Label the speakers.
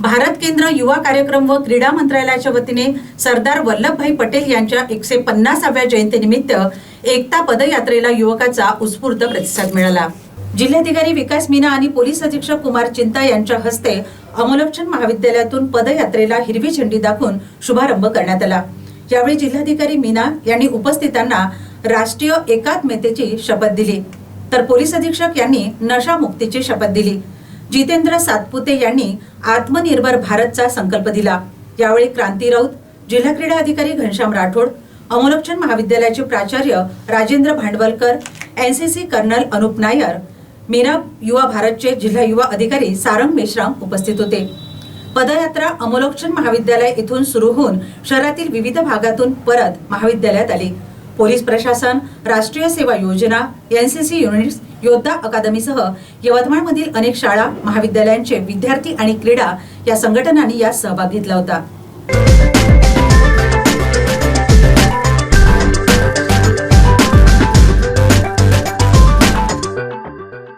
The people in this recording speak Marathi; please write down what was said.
Speaker 1: भारत केंद्र युवा कार्यक्रम व क्रीडा मंत्रालयाच्या वतीने सरदार वल्लभभाई पटेल यांच्या एकशे पन्नासाव्या जयंतीनिमित्त एकता पदयात्रेला युवकाचा उत्स्फूर्त प्रतिसाद मिळाला. जिल्हाधिकारी विकास मीना आणि पोलीस अधीक्षक कुमार चिंता यांच्या हस्ते अमोलक्षण महाविद्यालयातून पदयात्रेला हिरवी झेंडी दाखवून शुभारंभ करण्यात आला. यावेळी जिल्हाधिकारी मीना यांनी उपस्थितांना राष्ट्रीय एकात्मतेची शपथ दिली. तर पोलीस अधीक्षक यांनी नशामुक्तीची शपथ दिली. जितेंद्र सातपुते यांनी आत्मनिर्भर भारतचा संकल्प दिला. यावेळी क्रांती राऊत जिल्हा क्रीडा अधिकारी घनश्याम राठोड अमोलक्षण महाविद्यालयाचे प्राचार्य राजेंद्र भांडवलकर एनसीसी कर्नल अनुप नायर मीना युवा भारतचे जिल्हा युवा अधिकारी सारंग मेश्राम उपस्थित होते. पदयात्रा अमोलक्षण महाविद्यालय इथून सुरू होऊन शहरातील विविध भागातून परत महाविद्यालयात आली. पोलीस प्रशासन राष्ट्रीय सेवा योजना एनसीसी युनिट्स योद्धा अकादमीसह यवतमाळमधील अनेक शाळा महाविद्यालयांचे विद्यार्थी आणि क्रीडा या संघटनांनी यात सहभाग घेतला होता.